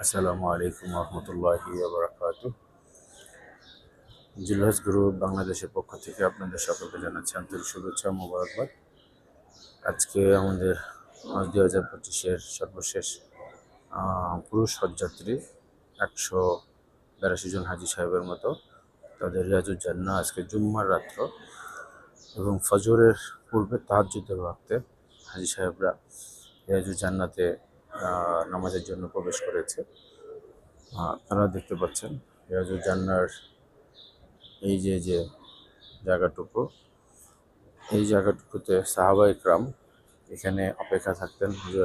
আসসালামু আলাইকুম রহমতুল্লাহি বারাকাতু জিলহাজ গ্রুপ বাংলাদেশের পক্ষ থেকে আপনাদের সকলকে জানাচ্ছি আন্তরিক শুভেচ্ছা মোবারকবাদ। আজকে আমাদের দুই হাজার পঁচিশের সর্বশেষ পুরুষ হজযাত্রী একশো বেরাশি জন হাজি সাহেবের মতো তাদের রিয়াজুজ্জান্না আজকে জুম্মার রাত্র এবং ফজরের পূর্বে তাহাজ্জুদের ওয়াক্তে হাজি সাহেবরা রিয়াজুজ্জান্নাতে আহ, নামাজের জন্য প্রবেশ করেছে। আপনারা দেখতে পাচ্ছেন জান্নার এই যে যে জায়গাটুকু, এই জায়গাটুকুতে সাহাবা ইকরাম এখানে অপেক্ষা থাকতেন। হুজুর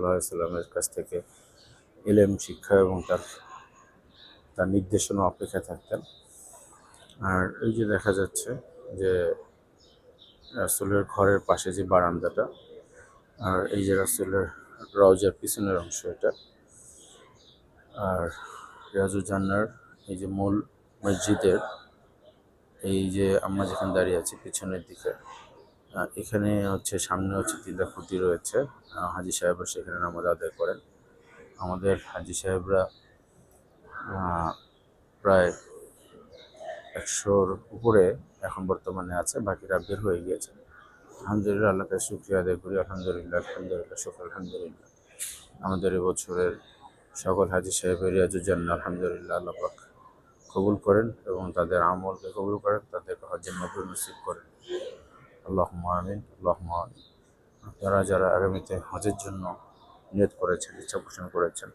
আলাইহি সাল্লামের কাছ থেকে ইলেম শিক্ষা এবং তার তার নির্দেশনা অপেক্ষা থাকতেন। আর এই যে দেখা যাচ্ছে যে, রাসুলের ঘরের পাশে যে বারান্দাটা, আর এই যে রাসুলের রওজার পিছনের অংশ এটা। আর জান্নার এই যে মূল মসজিদের, এই যে আমরা যেখানে দাঁড়িয়ে আছি পিছনের দিকে এখানে হচ্ছে সামনে হচ্ছে তিনটা খুঁটি রয়েছে। হাজি সাহেবরা সেখানে নামাজ আদায় করেন। আমাদের হাজি সাহেবরা প্রায় একশোর উপরে এখন বর্তমানে আছে, বাকিরা বের হয়ে গিয়েছে। আলহামদুলিল্লাহ আল্লাহকে শুক্রিয়া আদায় করি। আলহামদুলিল্লাহ আলহামদুলিল্লাহ শুক্র আলহামদুলিল্লাহ। আমাদের এবছরের সকল হাজি সাহেবের রিয়াজুজ্জান্না আলহামদুলিল্লাহ, আল্লাহ কবুল করেন এবং তাদের আমলকে কবুল করেন, তাদেরকে হজ্জের মাবরুর নসিব করেন। আল্লাহ আমিন আল্লাহ আমিন। আপনারা যারা আগামীতে হজের জন্য নিয়ত করেছেন, ইচ্ছা পোষণ করেছেন,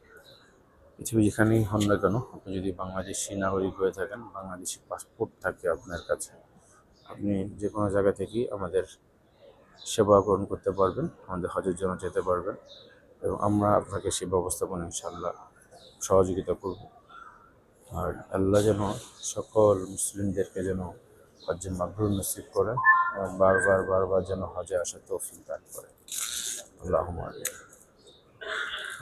পৃথিবী যেখানেই হন না কেন, আপনি যদি বাংলাদেশি নাগরিক হয়ে থাকেন, বাংলাদেশি পাসপোর্ট থাকে আপনার কাছে, আপনি যে কোনো জায়গা থেকেই আমাদের সেবা গ্রহণ করতে পারবেন, আমাদের হজের জন্য যেতে পারবেন এবং আমরা আপনাকে সেই ব্যবস্থাপনা ইনশাল্লাহ সহযোগিতা করব। আর আল্লাহ যেন সকল মুসলিমদেরকে যেন হজ্জের মাবরুর নসিব করে এবং বারবার বারবার যেন হজে আসার তৌফিক দান করে আল্লাহ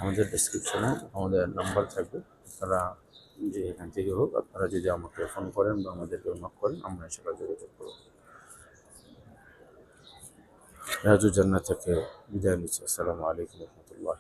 আমাদের ডিসক্রিপশনে আমাদের নাম্বার থাকবে। আপনারা যে এখান থেকে হোক, আপনারা যদি আমাকে ফোন করেন বা আমাদেরকে নক করেন, আমরা সেটা যোগাযোগ করব। রাজু জান্নাত থেকে বিদায় নিচ্ছি। আসসালামু আলাইকুম রহমতুল্লাহ